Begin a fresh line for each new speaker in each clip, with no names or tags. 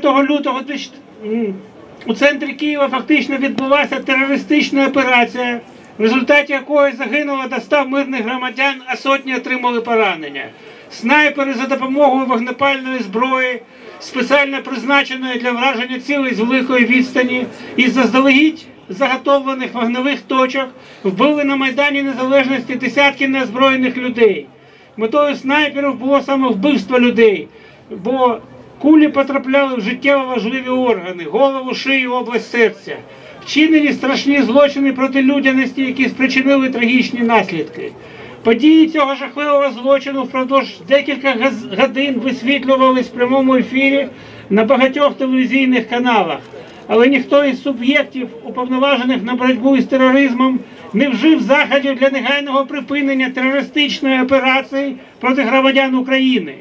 20 лютого у центрі Києва фактично відбулася терористична операція, в результаті якої загинуло до 100 мирних громадян, а сотні отримали поранення. Снайпери за допомогою вогнепальної зброї, спеціально призначеної для враження цілей з великої відстані і заздалегідь заготовлених вогневих точок, вбили на Майдані Незалежності десятки неозброєних людей. Метою снайперів було саме вбивство людей, бо кулі потрапляли в життєво важливі органи, голову, шию, область серця. Вчинені страшні злочини проти людяності, які спричинили трагічні наслідки. Події цього жахливого злочину впродовж декілька годин висвітлювались в прямому ефірі на багатьох телевізійних каналах. Але ніхто із суб'єктів, уповноважених на боротьбу із тероризмом, не вжив заходів для негайного припинення терористичної операції проти громадян України.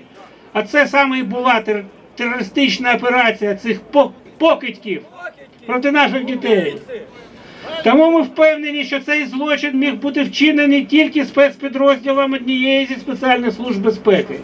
А це саме і була тер- терористична операція цих покидьків проти наших дітей. Тому ми впевнені, що цей злочин міг бути вчинений тільки спецпідрозділом однієї зі спеціальних служб безпеки.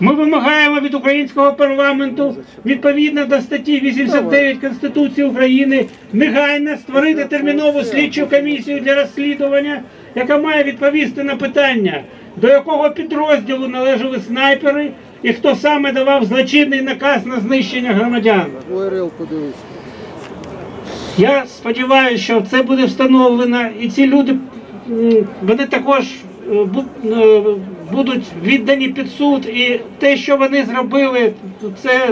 Ми вимагаємо від українського парламенту відповідно до статті 89 Конституції України негайно створити термінову слідчу комісію для розслідування, яка має відповісти на питання, до якого підрозділу належали снайпери і хто саме давав злочинний наказ на знищення громадян.
ОРЛ подивись.
Я сподіваюся, що це буде встановлено, і ці люди вони також е, е, будуть віддані під суд. І те, що вони зробили, це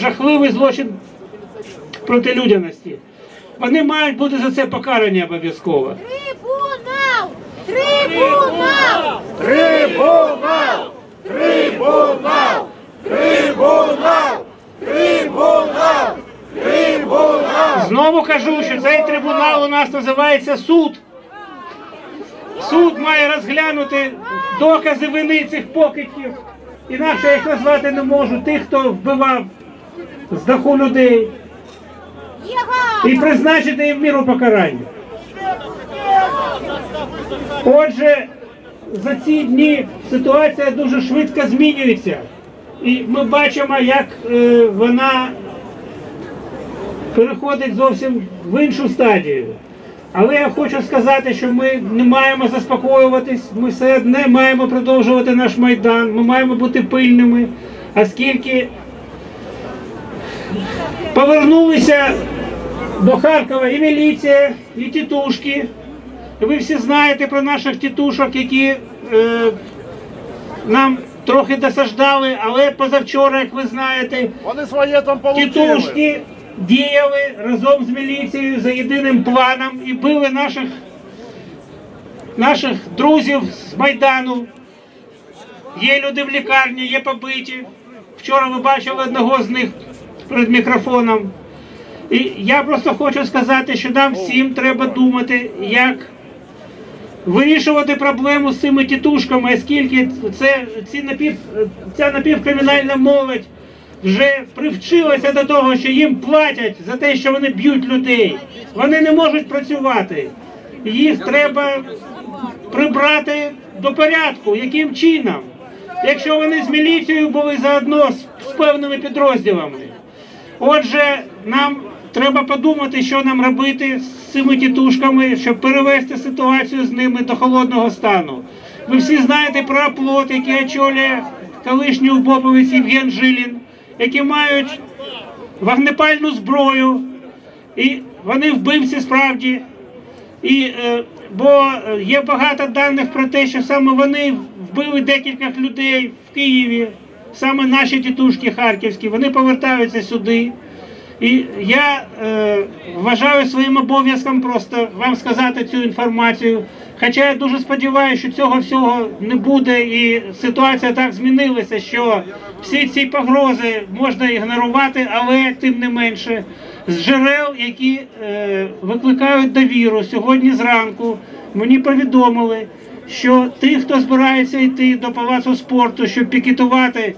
жахливий злочин проти людяності. Вони мають бути за це покарані обов'язково.
Трибунал! Трибунал!
Трибунал! Трибунал! Трибунал! Трибунал! Трибунал!
Знову кажу, що цей трибунал у нас називається суд. Суд має розглянути докази вини цих покидьків. Інакше їх назвати не можу. Тих, хто вбивав з даху людей. І призначити їм міру покарання. Отже, за ці дні ситуація дуже швидко змінюється. І ми бачимо, як е, вона переходить зовсім в іншу стадію. Але я хочу сказати, що ми не маємо заспокоюватись, ми все одне маємо продовжувати наш майдан, ми маємо бути пильними, оскільки повернулися до Харкова і міліція, і тітушки. Ви всі знаєте про наших тітушок, які е, нам трохи досаждали, але позавчора, як ви знаєте,
Вони своє там получили.
Тітушки діяли разом з міліцією за єдиним планом і били наших, наших друзів з Майдану. Є люди в лікарні, є побиті. Вчора ви бачили одного з них перед мікрофоном. І я просто хочу сказати, що нам всім треба думати, як вирішувати проблему з цими тітушками, оскільки це, ці напів, ця напівкримінальна молодь вже привчилася до того, що їм платять за те, що вони б'ють людей. Вони не можуть працювати. Їх треба прибрати до порядку. Яким чином? Якщо вони з міліцією були заодно з, з певними підрозділами. Отже, нам треба подумати, що нам робити з цими тітушками, щоб перевести ситуацію з ними до холодного стану. Ви всі знаєте про оплот, який очолює колишній убоповець Євген Жилін, які мають вогнепальну зброю, і вони вбивці справді. І, е, бо е, є багато даних про те, що саме вони вбили декілька людей в Києві, саме наші тітушки харківські, вони повертаються сюди. І я е, вважаю своїм обов'язком просто вам сказати цю інформацію. Хоча я дуже сподіваюся, що цього всього не буде, і ситуація так змінилася, що всі ці погрози можна ігнорувати, але тим не менше, з джерел, які е, викликають довіру, сьогодні зранку мені повідомили, що ті, хто збирається йти до палацу спорту, щоб пікетувати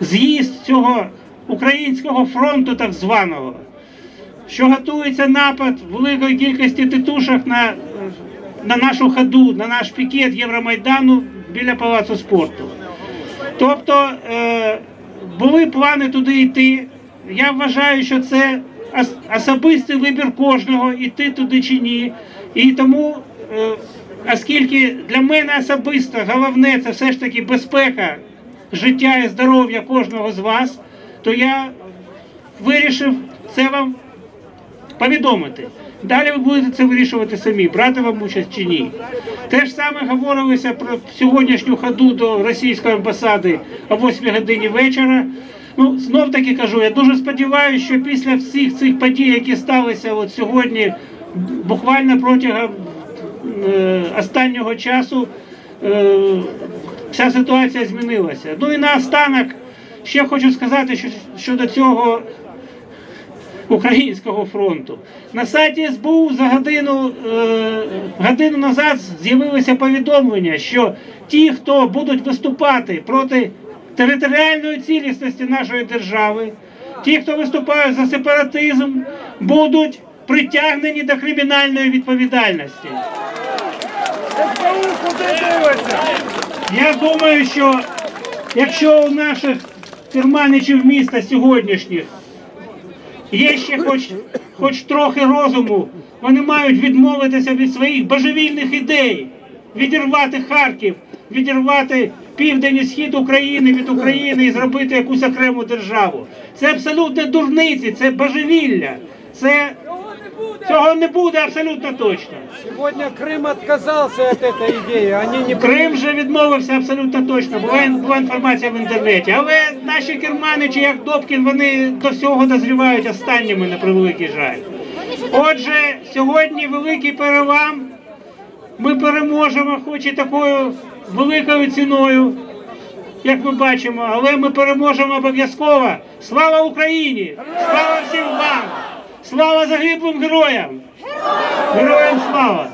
з'їзд цього українського фронту, так званого, що готується напад великої кількості титушок на, на нашу ходу, на наш пікет Євромайдану біля палацу спорту. Тобто е, були плани туди йти. Я вважаю, що це особистий вибір кожного, йти туди чи ні. І тому, е, оскільки для мене особисто головне це все ж таки безпека життя і здоров'я кожного з вас, то я вирішив це вам повідомити. Далі ви будете це вирішувати самі, брати вам участь чи ні. Те ж саме говорилося про сьогоднішню ходу до російської амбасади о 8 годині вечора. Ну, знов таки кажу, я дуже сподіваюся, що після всіх цих подій, які сталися от сьогодні, буквально протягом е, останнього часу, е, вся ситуація змінилася. Ну і наостанок ще хочу сказати, що щодо цього Українського фронту. На сайті СБУ за годину, е, годину назад з'явилося повідомлення, що ті, хто будуть виступати проти територіальної цілісності нашої держави, ті, хто виступають за сепаратизм, будуть притягнені до кримінальної відповідальності. Я думаю, що якщо у наших керманичів міста сьогоднішніх є ще хоч, хоч трохи розуму, вони мають відмовитися від своїх божевільних ідей, відірвати Харків, відірвати південь і схід України від України і зробити якусь окрему державу. Це абсолютно дурниці, це божевілля. Це цього не буде абсолютно точно.
Сегодня Крым отказался от этой идеи. Они не
Крим вже відмовився абсолютно точно. Була, була інформація в інтернеті. Але наші керманичі, як Добкін, вони до всього дозрівають останніми на превеликий жаль. Отже, сьогодні великий перелам. Ми переможемо, хоч і такою великою ціною, як ми бачимо, але ми переможемо обов'язково. Слава Україні! Слава всім вам! Слава загиблим героям! Героям слава!